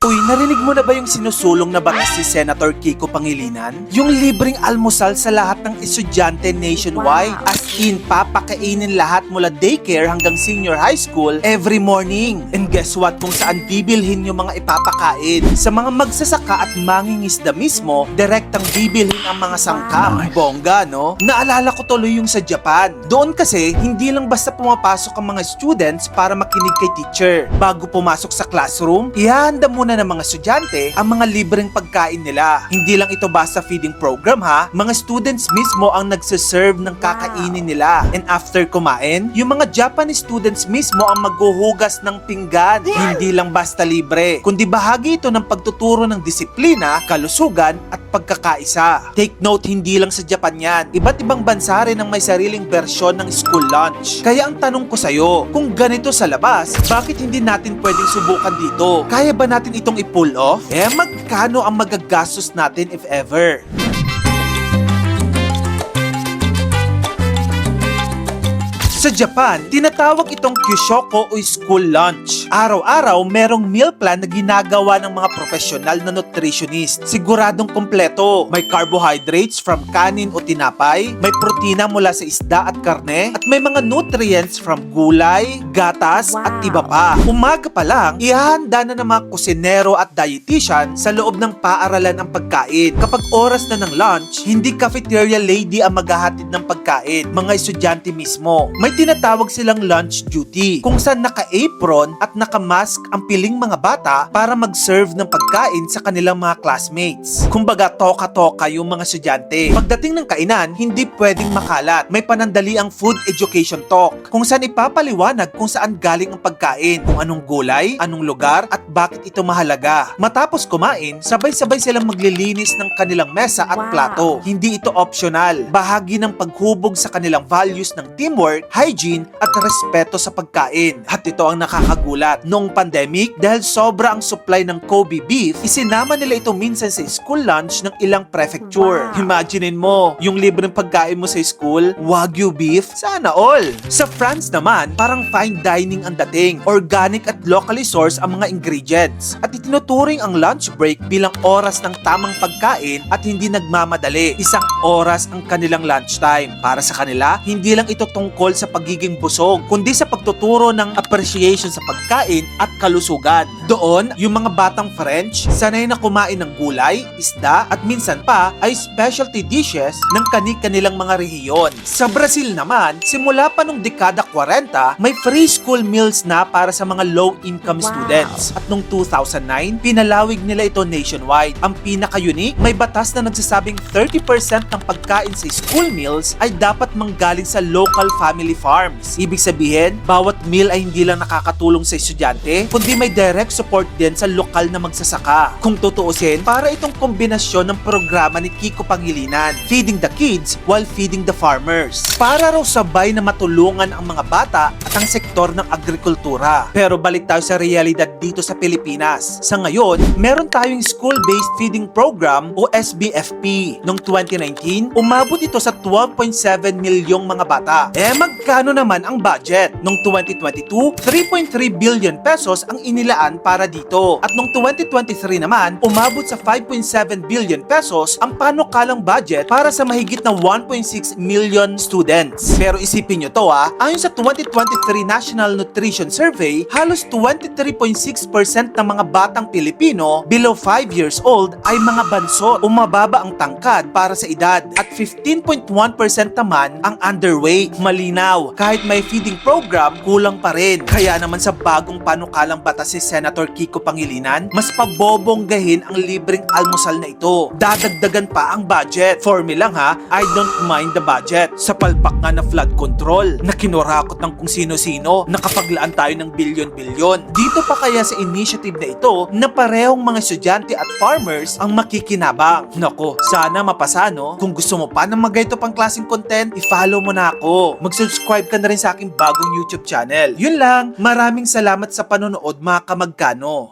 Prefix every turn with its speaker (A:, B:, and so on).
A: Uy, narinig mo na ba yung sinusulong na batas si Senator Kiko Pangilinan? Yung libreng almusal sa lahat ng estudyante nationwide. As in, papakainin lahat mula daycare hanggang senior high school every morning. And guess what? Kung saan bibilhin yung mga ipapakain. Sa mga magsasaka at mangingisda mismo, direktang bibilhin ang mga sangkap. Bongga, no? Naalala ko tuloy yung sa Japan. Doon kasi, hindi lang basta pumapasok ang mga students para makinig kay teacher. Bago pumasok sa classroom, ihahanda muna ng mga estudyante ang mga libreng pagkain nila. Hindi lang ito basta feeding program ha, mga students mismo ang nagsiserve ng kakainin nila. And after kumain, yung mga Japanese students mismo ang maghuhugas ng pinggan. Hindi lang basta libre, kundi bahagi ito ng pagtuturo ng disiplina, kalusugan at pagkakaisa. Take note, hindi lang sa Japan yan. Iba't ibang bansa rin ang may sariling bersyon ng school lunch. Kaya ang tanong ko sa'yo, kung ganito sa labas, bakit hindi natin pwedeng subukan dito? Kaya ba natin itong i-pull off? Eh, magkano ang magagastos natin if ever? Sa Japan, tinatawag itong kyushoko o school lunch. Araw-araw, merong meal plan na ginagawa ng mga profesional na nutritionist. Siguradong kompleto. May carbohydrates from kanin o tinapay, may protina mula sa isda at karne, at may mga nutrients from gulay, gatas, at iba pa. Umaga pa lang, ihahanda na ng mga kusinero at dietitian sa loob ng paaralan ang pagkain. Kapag oras na ng lunch, hindi cafeteria lady ang maghahatid ng pagkain, mga estudyante mismo. May tinatawag silang lunch duty, kung saan naka-apron at naka-mask ang piling mga bata para mag-serve ng pagkain sa kanilang mga classmates. Kumbaga, toka-toka yung mga estudyante. Pagdating ng kainan, hindi pwedeng makalat. May panandali ang food education talk, kung saan ipapaliwanag kung saan galing ang pagkain, kung anong gulay, anong lugar, at bakit ito mahalaga. Matapos kumain, sabay-sabay silang maglilinis ng kanilang mesa at
B: Wow.
A: plato. Hindi ito optional. Bahagi ng paghubog sa kanilang values ng teamwork, hygiene, at respeto sa pagkain. At ito ang nakakagulat. Noong pandemic, dahil sobra ang supply ng Kobe beef, isinama nila ito minsan sa school lunch ng ilang prefecture.
B: Wow.
A: Imaginein mo, yung libreng pagkain mo sa school, Wagyu beef, sana all. Sa France naman, parang fine dining ang dating. Organic at locally sourced ang mga ingredients. At itinuturing ang lunch break bilang oras ng tamang pagkain at hindi nagmamadali. Isang oras ang kanilang lunchtime. Para sa kanila, hindi lang ito tungkol sa pagiging busog, kundi sa pagtuturo ng appreciation sa pagkain at kalusugan. Doon, yung mga batang French, sanay na kumain ng gulay, isda, at minsan pa ay specialty dishes ng kani-kanilang mga rehiyon. Sa Brazil naman, simula pa nung dekada 40, may free school meals na para sa mga low-income
B: Wow.
A: students. At noong 2009, pinalawig nila ito nationwide. Ang pinaka-unique, may batas na nagsasabing 30% ng pagkain sa school meals ay dapat manggaling sa local family farms. Ibig sabihin, bawat meal ay hindi lang nakakatulong sa estudyante, kundi may direct support din sa lokal na magsasaka. Kung tutuusin, para itong kombinasyon ng programa ni Kiko Pangilinan, feeding the kids while feeding the farmers. Para raw sabay na matulungan ang mga bata at ang sektor ng agrikultura. Pero balik tayo sa realidad dito sa Pilipinas. Sa ngayon, meron tayong school-based feeding program o SBFP. Noong 2019, umabot ito sa 12.7 milyong mga bata. Eh magkano naman ang budget? Noong 2022, 3.3 billion pesos ang inilaan para dito. At noong 2023 naman, umabot sa 5.7 billion pesos ang panukalang budget para sa mahigit na 1.6 million students. Pero isipin nyo to ah, ayon sa 2023 National Nutrition Survey, halos 23.6% ng mga batang Pilipino below 5 years old ay mga bansot o mababa ang tangkad para sa edad at 15.1% naman ang underweight. Malinaw, kahit may feeding program, kulang pa rin. Kaya naman sa bagong panukalang batas si Senator Kiko Pangilinan, mas pabobonggahin ang libreng almusal na ito. Dadagdagan pa ang budget. For me lang ha, I don't mind the budget. Sa palpak nga na flood control, na kinurakot ng kung sino-sino, nakapaglaan tayo ng bilyon-bilyon. Dito pa kaya sa initiative na ito na parehong mga estudyante at farmers ang makikinabang. Nako, sana mapasa no? Kung gusto mo pa ng mga ito pang klaseng content, i-follow mo na ako. Mag-subscribe ka na rin sa aking bagong YouTube channel. Yun lang, maraming salamat sa panonood mga kamagkano.